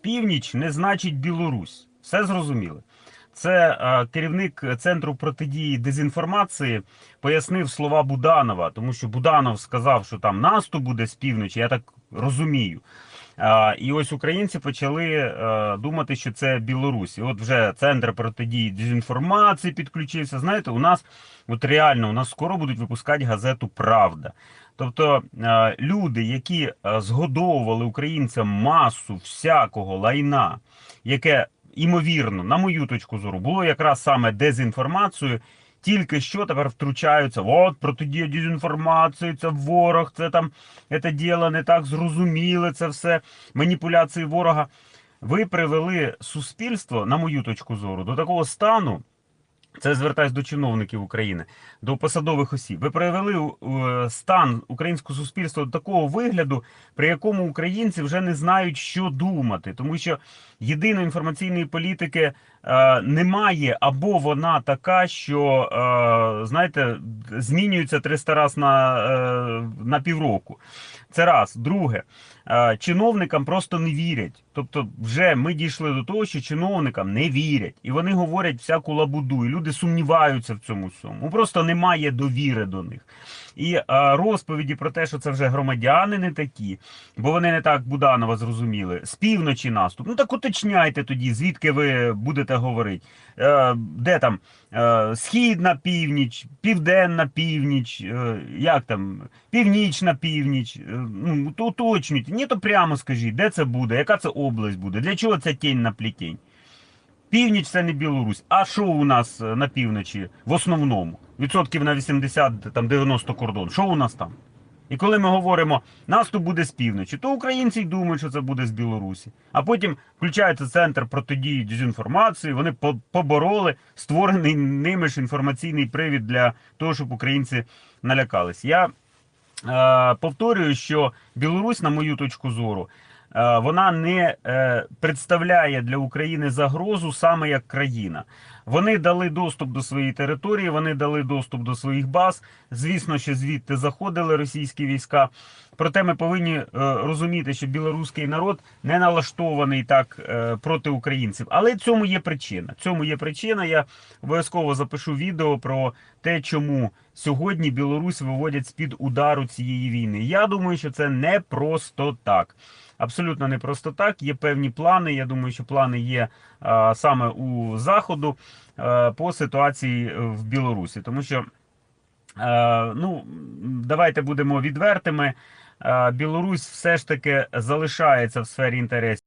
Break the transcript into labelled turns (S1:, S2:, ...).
S1: Північ не значить Білорусь. Все зрозуміли. Це е, керівник центру протидії дезінформації пояснив слова Буданова, тому що Буданов сказав, що там наступ буде з півночі. Я так розумію. І ось українці почали е, думати, що це Білорусь. І от вже центр протидії дезінформації підключився. Знаєте, у нас от реально у нас скоро будуть випускати газету Правда. Тобто е, люди, які е, згодовували українцям масу всякого лайна, яке імовірно, на мою точку зору, було якраз саме дезінформацією. Тільки що тепер втручаються. От протидія дезінформації, це ворог, це там це діло не так зрозуміле, це все маніпуляції ворога. Ви привели суспільство, на мою точку зору, до такого стану. Це звертаюсь до чиновників України, до посадових осіб. Ви привели е, стан українського суспільства до такого вигляду, при якому українці вже не знають, що думати, тому що єдиної інформаційної політики немає, або вона така, що е, знаєте, змінюється 300 разів на, е, на півроку. Це раз. Друге, е, чиновникам просто не вірять. Тобто, вже ми дійшли до того, що чиновникам не вірять, і вони говорять всяку лабуду, і люди сумніваються в цьому всьому. Просто немає довіри до них. І е, розповіді про те, що це вже громадяни не такі, бо вони не так Буданова зрозуміли. З півночі наступ. Ну так уточняйте тоді, звідки ви будете говорити. Е, де там е, східна північ, південна північ, е, як там, північна північ. Ну, то уточнюйте. Ні, то прямо скажіть, де це буде, яка це область буде, для чого ця тінь на плітень. Північ це не Білорусь. А що у нас на півночі в основному? Відсотків на 80, там 90 кордон. Що у нас там? І коли ми говоримо, наступ буде з півночі, то українці й думають, що це буде з Білорусі. А потім включається центр протидії дезінформації, вони по- побороли створений ними ж інформаційний привід для того, щоб українці налякались. Я е, повторюю, що Білорусь, на мою точку зору, вона не е, представляє для України загрозу саме як країна. Вони дали доступ до своєї території, вони дали доступ до своїх баз. Звісно, що звідти заходили російські війська. Проте ми повинні е, розуміти, що білоруський народ не налаштований так е, проти українців. Але цьому є причина. Цьому є причина. Я обов'язково запишу відео про те, чому сьогодні Білорусь виводять з під удару цієї війни. Я думаю, що це не просто так. Абсолютно не просто так. Є певні плани. Я думаю, що плани є а, саме у заходу а, по ситуації в Білорусі, тому що. а, Ну, давайте будемо відвертими. Е, Білорусь все ж таки залишається в сфері інтересів.